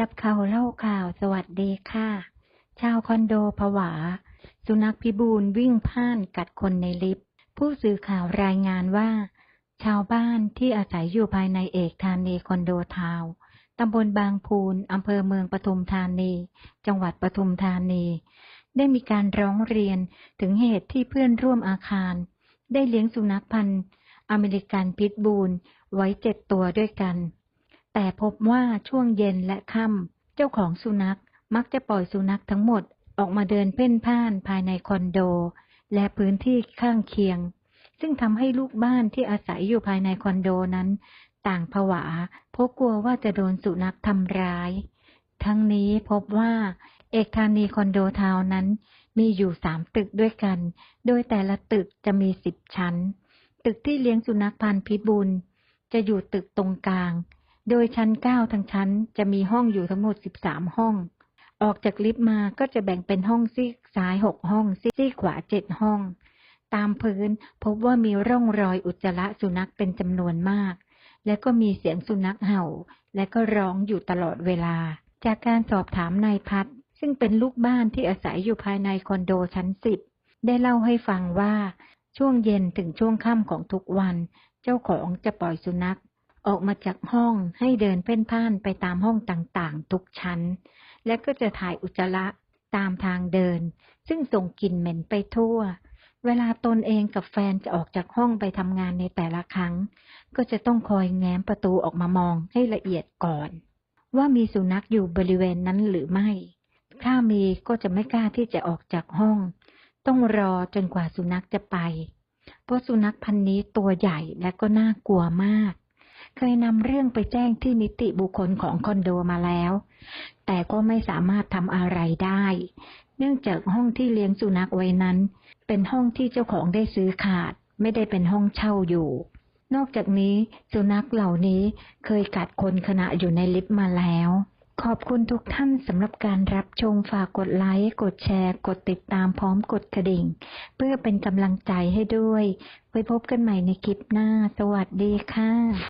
จับเข่าเล่าข่าวสวัสดีค่ะ ชาวคอนโดผวา สุนัขพิบูลวิ่งพ่านกัดคนในลิฟต์ ผู้สื่อข่าวรายงานว่า ชาวบ้านที่อาศัยอยู่ภายในเอกธานีคอนโดทาวน์ตำบลบางพูนอำเภอเมืองปทุมธานี จังหวัดปทุมธานี ได้มีการร้องเรียนถึงเหตุที่เพื่อนร่วมอาคาร ได้เลี้ยงสุนัขพันธ์อเมริกันพิทบูลไว้เจ็ดตัวด้วยกัน แต่พบว่าช่วงเย็นและค่ำเจ้าของสุนัขมักจะปล่อยสุนัขทั้งหมดออกมาเดินเพ่นพ่านภายในคอนโด และพื้นที่ข้างเคียง ซึ่งทำให้ลูกบ้านที่อาศัยอยู่ภายในคอนโดนั้น ต่างผวาเพราะกลัวว่าจะโดนสุนัขทำร้าย ทั้งนี้พบว่าเอกธานีคอนโดทาวน์นั้น มีอยู่สามตึกด้วยกัน โดยแต่ละตึกจะมีสิบชั้น ตึกที่เลี้ยงสุนัขพันธุ์พิบูลจะอยู่ตึกตรงกลาง โดยชั้นเก้าทั้งชั้นจะมีห้องอยู่ทั้งหมดสิบสามห้อง ออกจากลิฟต์มาก็จะแบ่งเป็นห้องซีกซ้ายหกห้อง ซีกขวาเจ็ดห้อง ตามพื้นพบว่ามีร่องรอยอุจจาระสุนัขเป็นจำนวนมาก และก็มีเสียงสุนัขเห่า และก็ร้องอยู่ตลอดเวลา จากการสอบถามนายพัฒน์ซึ่งเป็นลูกบ้านที่อาศัยอยู่ภายในคอนโดชั้นสิบได้เล่าให้ฟังว่าช่วงเย็นถึงช่วงค่ำของทุกวัน เจ้าของจะปล่อยสุนัข ออกมาจากห้องให้เดินเพ่นพ่านไปตามห้องต่างๆ ทุกชั้น และก็จะถ่ายอุจจาระตามทางเดิน ซึ่งส่งกลิ่นเหม็นไปทั่ว เวลาตนเองกับแฟนจะออกจากห้องไปทำงานในแต่ละครั้ง ก็จะต้องคอยแง้มประตูออกมามองให้ละเอียดก่อน ว่ามีสุนัขอยู่บริเวณนั้นหรือไม่ ถ้ามีก็จะไม่กล้าที่จะออกจากห้อง ต้องรอจนกว่าสุนัขจะไป เพราะสุนัขพันธุ์นี้ตัวใหญ่และก็น่ากลัวมาก เคยนำเรื่องไปแจ้งที่นิติบุคคลของคอนโดมาแล้ว แต่ก็ไม่สามารถทำอะไรได้ เนื่องจากห้องที่เลี้ยงสุนัขไว้นั้น เป็นห้องที่เจ้าของได้ซื้อขาด ไม่ได้เป็นห้องเช่าอยู่ นอกจากนี้สุนัขเหล่านี้เคยกัดคนขณะอยู่ในลิฟต์มาแล้ว ขอบคุณทุกท่านสำหรับการรับชมฝากกดไลค์ กดแชร์ กดติดตามพร้อมกดกระดิ่ง เพื่อเป็นกำลังใจให้ด้วย ไว้พบกันใหม่ในคลิปหน้า สวัสดีค่ะ